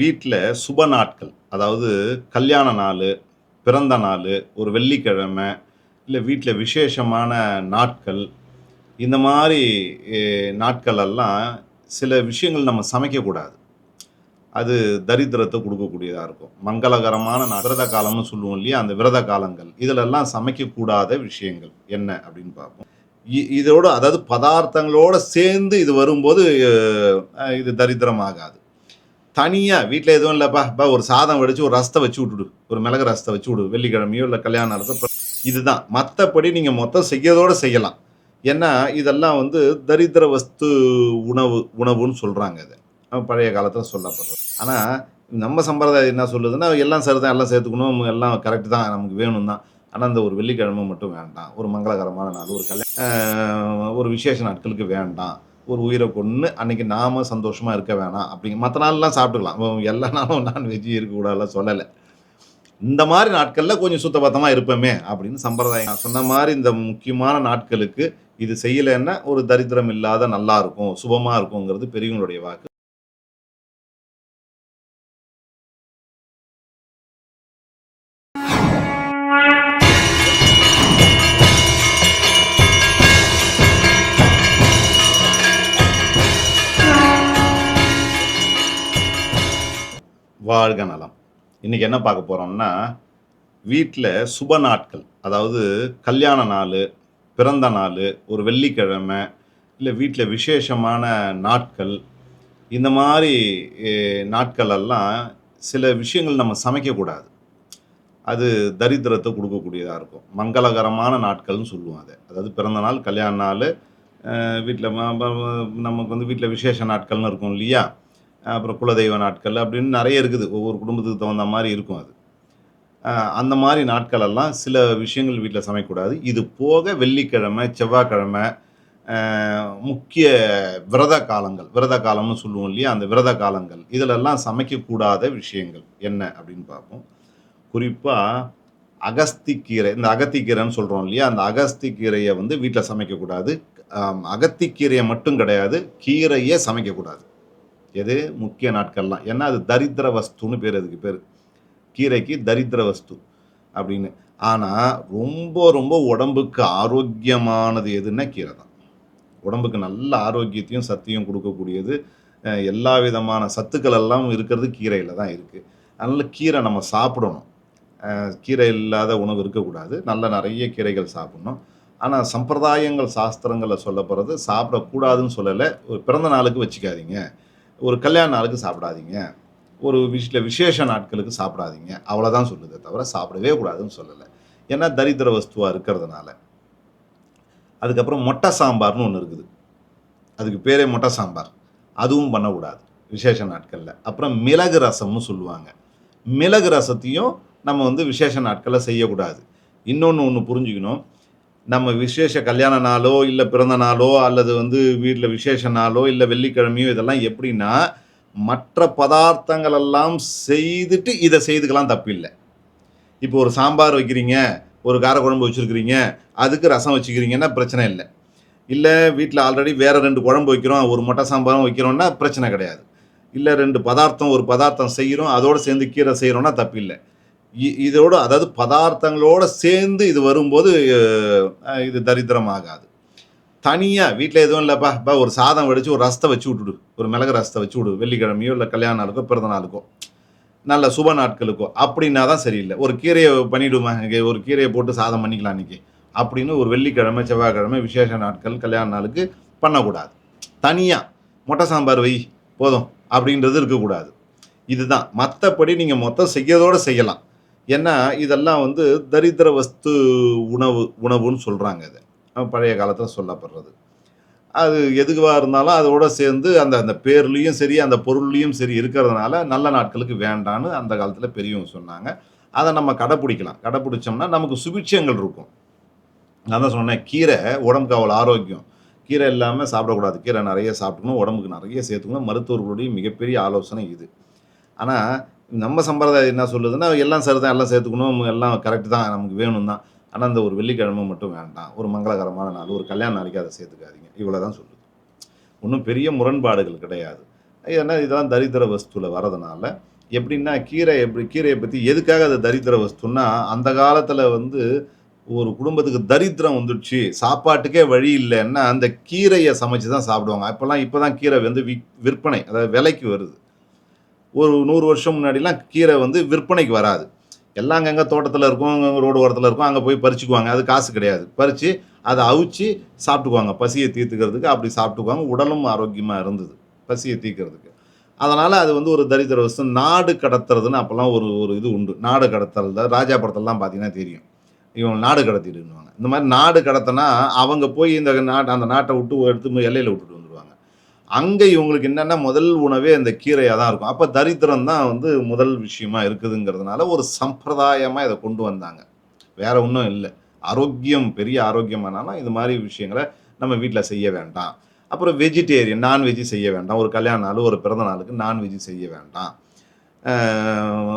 வீட்டில் சுப நாட்கள். அதாவது கல்யாண நாள் பிறந்த நாள் ஒரு வெள்ளிக்கிழமை இல்லை வீட்டில் விசேஷமான நாட்கள். இந்த மாதிரி நாட்களெல்லாம் நாட்கள் எல்லாம் சில விஷயங்கள் நம்ம சமைக்கக்கூடாது அது தரித்திரத்தை கொடுக்கக்கூடியதாக இருக்கும். மங்களகரமான விரத காலம்னு சொல்லுவோம் இல்லையா? அந்த விரத காலங்கள். இதிலெல்லாம் சமைக்கக்கூடாத விஷயங்கள் என்ன அப்படின்னு பார்ப்போம். இதோடு இதோட அதாவது பதார்த்தங்களோடு சேர்ந்து இது வரும்போது இது தரித்திரம் ஆகாது தனியாக வீட்டில் எதுவும் இல்லைப்பா. பா ஒரு சாதம் வடித்து ஒரு ரசத்தை வச்சு விட்டுடு. ஒரு மிளகு ரசத்தை வச்சு விடு. வெள்ளிக்கிழமையோ இல்லை கல்யாண நேரத்தை இதுதான். மற்றபடி நீங்கள் மொத்தம் செய்யறதோடு செய்யலாம். ஏன்னா இதெல்லாம் வந்து தரித்திர வஸ்து உணவு உணவுன்னு சொல்கிறாங்க இது. பழைய காலத்தில் சொல்லப்படுறது. ஆனால் நம்ம சம்பிரதாயம் என்ன சொல்லுதுன்னா எல்லாம் சரிதான் எல்லாம் சேர்த்துக்கணும். எல்லாம் கரெக்டு தான் நமக்கு வேணும் தான் ஆனால் அந்த ஒரு வெள்ளிக்கிழமை மட்டும் வேண்டாம். ஒரு மங்களகரமான நாள் ஒரு கல்யாணம் ஒரு விசேஷ நாட்களுக்கு வேண்டாம். ஒரு உயிரை கொன்று அன்னைக்கு நாம சந்தோஷமா இருக்க வேணாம். அப்படிங்க மற்ற நாள்லாம் சாப்பிட்டுக்கலாம். எல்லா நாளும் நான்வெஜ் இருக்கக்கூடாதுலாம் சொல்லலை. இந்த மாதிரி நாட்களில் கொஞ்சம் சுத்தபத்தமாக இருப்போமே அப்படின்னு சம்பிரதாயம். நான் சொன்ன மாதிரி இந்த முக்கியமான நாட்களுக்கு இது செய்யலைன்னா ஒரு தரித்திரம் இல்லாத நல்லா இருக்கும் சுபமாக இருக்குங்கிறது பெரியவங்களுடைய வாக்கு. வாழ்க நலம். இன்னைக்கு என்ன பார்க்க போகிறோம்னா வீட்டில் சுப நாட்கள். அதாவது கல்யாண நாள் பிறந்த நாள் ஒரு வெள்ளிக்கிழமை இல்லை வீட்டில் விசேஷமான நாட்கள் இந்த மாதிரி நாட்களெல்லாம் நாட்கள் எல்லாம் சில விஷயங்கள் நம்ம சமைக்கக்கூடாது. அது தரித்திரத்தை கொடுக்கக்கூடியதாக இருக்கும். மங்களகரமான நாட்கள்னு சொல்லுவோம் அதை. அதாவது பிறந்த நாள் கல்யாண நாள் வீட்டில் நமக்கு வந்து வீட்டில் விசேஷ நாட்கள்னு இருக்கும் இல்லையா? அப்புறம் குலதெய்வ நாட்கள் அப்படின்னு நிறைய இருக்குது. ஒவ்வொரு குடும்பத்துக்கு தகுந்த மாதிரி இருக்கும் அது. அந்த மாதிரி நாட்கள் எல்லாம் சில விஷயங்கள் வீட்டில் சமைக்கக்கூடாது. இது போக வெள்ளிக்கிழமை செவ்வாய்க்கிழமை முக்கிய விரத காலங்கள். விரத காலம்னு சொல்லுவோம் இல்லையா? அந்த விரத காலங்கள். இதிலெல்லாம் சமைக்கக்கூடாத விஷயங்கள் என்ன அப்படின்னு பார்ப்போம். குறிப்பாக அகஸ்திக்கீரை இந்த அகத்திக்கீரைன்னு சொல்கிறோம் இல்லையா? அந்த அகஸ்திக்கீரையை வந்து வீட்டில் சமைக்கக்கூடாது. அகத்திக்கீரையை மட்டும் கிடையாது கீரையே சமைக்கக்கூடாது. எது? முக்கிய நாட்கள்லாம். ஏன்னா அது தரித்திர வஸ்துன்னு பேர் அதுக்கு பேர். கீரைக்கு தரித்திர வஸ்து அப்படின்னு. ஆனால் ரொம்ப ரொம்ப உடம்புக்கு ஆரோக்கியமானது எதுன்னா கீரை தான். உடம்புக்கு நல்ல ஆரோக்கியத்தையும் சத்தையும் கொடுக்கக்கூடியது. எல்லா விதமான சத்துக்கள் எல்லாம் இருக்கிறது கீரையில் தான் இருக்குது அதனால் கீரை நம்ம சாப்பிடணும். கீரை இல்லாத உணவு இருக்கக்கூடாது. நல்ல நிறைய கீரைகள் சாப்பிடணும். ஆனால் சம்பிரதாயங்கள் சாஸ்திரங்களில் சொல்லப்படுறது சாப்பிடக்கூடாதுன்னு சொல்லலை. ஒரு பிறந்த நாளுக்கு வச்சுக்காதீங்க. ஒரு கல்யாண நாளுக்கு சாப்பிடாதீங்க. ஒரு விஷயத்தில் விசேஷ நாட்களுக்கு சாப்பிடாதீங்க. அவ்வளோதான் சொல்லுதே தவிர சாப்பிடவே கூடாதுன்னு சொல்லலை. ஏன்னா தரித்திர வஸ்துவாக இருக்கிறதுனால. அதுக்கப்புறம் மொட்டை சாம்பார்னு ஒன்று இருக்குது. அதுக்கு பேரே மொட்டை சாம்பார். அதுவும் பண்ணக்கூடாது. விசேஷ நாட்களில். அப்புறம் மிளகு ரசம்னு சொல்லுவாங்க. மிளகு ரசத்தையும் நம்ம வந்து விசேஷ நாட்களில் செய்யக்கூடாது. இன்னொன்று ஒன்று புரிஞ்சுக்கணும். நம்ம விசேஷ கல்யாண நாளோ இல்லை பிறந்த நாளோ அல்லது வந்து வீட்டில் விசேஷ நாளோ இல்லை வெள்ளிக்கிழமையோ இதெல்லாம் எப்படின்னா மற்ற பதார்த்தங்கள் எல்லாம் செய்துட்டு இதை செய்துக்கலாம் தப்பில்லை. இப்போ ஒரு சாம்பார் வைக்கிறீங்க ஒரு காரக்குழம்பு வச்சுருக்கிறீங்க அதுக்கு ரசம் வச்சுக்கிறீங்கன்னா பிரச்சனை இல்லை. இல்லை வீட்டில் ஆல்ரெடி வேறு ரெண்டு குழம்பு வைக்கிறோம் ஒரு மொட்டை சாம்பாரும் வைக்கிறோன்னா பிரச்சனை கிடையாது. இல்லை ரெண்டு பதார்த்தம் ஒரு பதார்த்தம் செய்கிறோம் அதோடு சேர்ந்து கீரை செய்கிறோன்னா தப்பில்லை. இதோட அதாவது பதார்த்தங்களோட சேர்ந்து இது வரும்போது இது தரித்திரம் ஆகாது தனியாக வீட்டில் எதுவும் இல்லைப்பா. இப்போ ஒரு சாதம் வடித்து ஒரு ரசத்தை வச்சு விட்டுடு. ஒரு மிளகு ரசத்தை வச்சு விடு. வெள்ளிக்கிழமையோ இல்லை கல்யாண நாளுக்கோ பிறந்த நாளுக்கோ. நல்ல சுப நாட்களுக்கோ. அப்படின்னா தான் சரியில்லை. ஒரு கீரையை பண்ணிவிடுமா ஒரு கீரையை போட்டு சாதம் பண்ணிக்கலாம் இன்றைக்கி அப்படின்னு ஒரு வெள்ளிக்கிழமை செவ்வாய்க்கிழமை விசேஷ நாட்கள் கல்யாண நாளுக்கு பண்ணக்கூடாது. தனியாக மொட்டை சாம்பார் வை போதும். அப்படின்றது இருக்கக்கூடாது. இதுதான். மற்றபடி நீங்கள் மொத்தம் செய்யறதோடு செய்யலாம். ஏன்னா இதெல்லாம் வந்து தரித்திர வஸ்து உணவு உணவுன்னு சொல்கிறாங்க இது. பழைய காலத்தில் சொல்லப்படுறது. அது எதுவாக இருந்தாலும் அதோட சேர்ந்து அந்த அந்த பேர்லேயும் சரி அந்த பொருள்லேயும் சரி இருக்கிறதுனால நல்ல நாட்களுக்கு வேண்டான்னு அந்த காலத்தில் பெரியவங்க சொன்னாங்க. அதை நம்ம கடைப்பிடிக்கலாம். கடைப்பிடிச்சோம்னா நமக்கு சுபிட்சங்கள் இருக்கும். நான் தான் சொன்னேன் கீரை உடம்புக்கு அவ்வளோ ஆரோக்கியம். கீரை இல்லாமல் சாப்பிடக்கூடாது. கீரை நிறைய சாப்பிட்டுக்கணும் உடம்புக்கு நிறைய சேர்த்துக்கணும். மருத்துவர்களுடைய மிகப்பெரிய ஆலோசனை இது. ஆனால் நம்ம சம்பிரதாயம் என்ன சொல்லுதுன்னா எல்லாம் சரிதான் எல்லாம் சேர்த்துக்கணும் எல்லாம் கரெக்டு தான் நமக்கு வேணும் தான். ஆனால் அந்த ஒரு வெள்ளிக்கிழமை மட்டும் வேண்டாம். ஒரு மங்களகரமான நாள் ஒரு கல்யாண நாளைக்கு அதை சேர்த்துக்காதீங்க. இவ்வளோ தான் சொல்லுது. ஒன்றும் பெரிய முரண்பாடுகள் கிடையாது. ஏன்னா இதெல்லாம் தரித்திர வஸ்துவில் வரதுனால எப்படின்னா கீரை எப்படி கீரையை பற்றி எதுக்காக அது தரித்திர வஸ்துன்னா அந்த காலத்தில் வந்து ஒரு குடும்பத்துக்கு தரித்திரம் வந்துடுச்சு. சாப்பாட்டுக்கே வழி இல்லைன்னா அந்த கீரையை சமைச்சு தான் சாப்பிடுவாங்க. இப்போல்லாம் இப்போ தான் கீரை வந்து விற்பனை அதாவது விலைக்கு வருது. ஒரு நூறு வருஷம் முன்னாடிலாம் கீரை வந்து விற்பனைக்கு வராது. எல்லாம் அங்கங்கே தோட்டத்தில் இருக்கும் அங்கங்க ரோடு ஓரத்தில் இருக்கும் அங்கே போய் பறிச்சுக்குவாங்க. அது காசு கிடையாது. பறித்து அதை அவிச்சு சாப்பிட்டுக்குவாங்க. பசியை தீர்த்துக்கிறதுக்கு அப்படி சாப்பிட்டுக்குவாங்க. உடலும் ஆரோக்கியமாக இருந்தது பசியை தீர்க்கிறதுக்கு. அதனால் அது வந்து ஒரு தரித்திர வசம் நாடு கடத்துறதுன்னு அப்போல்லாம் ஒரு ஒரு இது உண்டு. நாடு கடத்துறதுல ராஜா படத்தெல்லாம் பார்த்தீங்கன்னா தெரியும். இவங்க நாடு கடத்திடுவாங்க இந்த மாதிரி நாடு கடத்தினா அவங்க போய் இந்த நாட்டை அந்த நாட்டை விட்டு எடுத்து எல்லையில் விட்டுட்டு அங்கே இவங்களுக்கு என்னென்னா முதல் உணவே அந்த கீரையாக தான் இருக்கும். அப்போ தரித்திரம் தான் வந்து முதல் விஷயமா இருக்குதுங்கிறதுனால ஒரு சம்பிரதாயமாக இதை கொண்டு வந்தாங்க. வேற ஒன்றும் இல்லை. ஆரோக்கியம் பெரிய ஆரோக்கியமானாலும் இது மாதிரி விஷயங்களை நம்ம வீட்டில் செய்ய வேண்டாம். அப்புறம் வெஜிடேரியன் நான்வெஜ்ஜு செய்ய வேண்டாம். ஒரு கல்யாண நாள் ஒரு பிறந்த நாளுக்கு நான்வெஜ்ஜு செய்ய வேண்டாம்.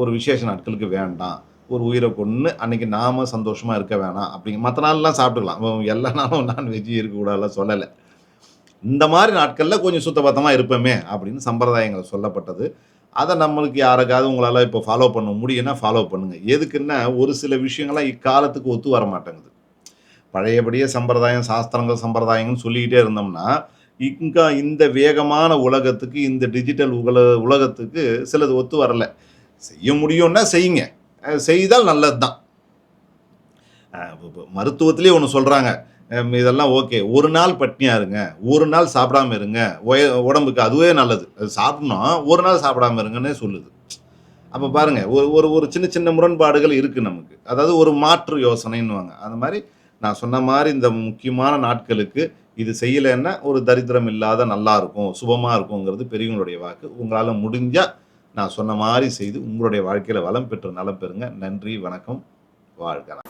ஒரு விசேஷ நாட்களுக்கு வேண்டாம். ஒரு உயிரை கொன்று அன்றைக்கி நாம சந்தோஷமாக இருக்க வேணாம். அப்படிங்க மற்ற நாள்லாம் சாப்பிட்டுக்கலாம். எல்லா நாளும் நான்வெஜ்ஜு இருக்கக்கூடாதுலாம் சொல்லலை. இந்த மாதிரி நாட்களில் கொஞ்சம் சுத்தபத்தமாக இருப்போமே அப்படின்னு சம்பிரதாயங்கள் சொல்லப்பட்டது. அதை நம்மளுக்கு யாருக்காவது உங்களால் இப்போ ஃபாலோ பண்ண முடியும்னா ஃபாலோ பண்ணுங்கள் எதுக்குன்னா ஒரு சில விஷயங்கள்லாம் இக்காலத்துக்கு ஒத்து வர மாட்டேங்குது. பழையபடியே சம்பிரதாயம் சாஸ்திரங்கள் சம்பிரதாயங்கள்னு சொல்லிக்கிட்டே இருந்தோம்னா இங்கே இந்த வேகமான உலகத்துக்கு இந்த டிஜிட்டல் உலக உலகத்துக்கு சிலது ஒத்து வரலை. செய்ய முடியும்னா செய்யுங்க. செய்தால் நல்லது தான் மருத்துவத்திலே ஒன்று சொல்கிறாங்க இதெல்லாம் ஓகே. ஒரு நாள் பட்னியாக இருங்க. ஒரு நாள் சாப்பிடாம இருங்க. உடம்புக்கு அதுவே நல்லது. அது சாப்பிட்ணும் ஒரு நாள் சாப்பிடாம இருங்கன்னே சொல்லுது. அப்போ பாருங்கள் ஒரு ஒரு ஒரு சின்ன சின்ன முரண்பாடுகள் இருக்குது நமக்கு. அதாவது ஒரு மாற்று யோசனைன்னுவாங்க. அந்த மாதிரி நான் சொன்ன மாதிரி இந்த முக்கியமான நாட்களுக்கு இது செய்யலைன்னா ஒரு தரித்திரம் இல்லாத நல்லா இருக்கும் சுபமாக இருக்குங்கிறது பெரியவங்களுடைய வாக்கு. உங்களால் முடிஞ்சால் நான் சொன்ன மாதிரி செய்து உங்களுடைய வாழ்க்கையில் வளம் பெற்று நலம் பெறுங்க. நன்றி வணக்கம் வாழ்க்கலாம்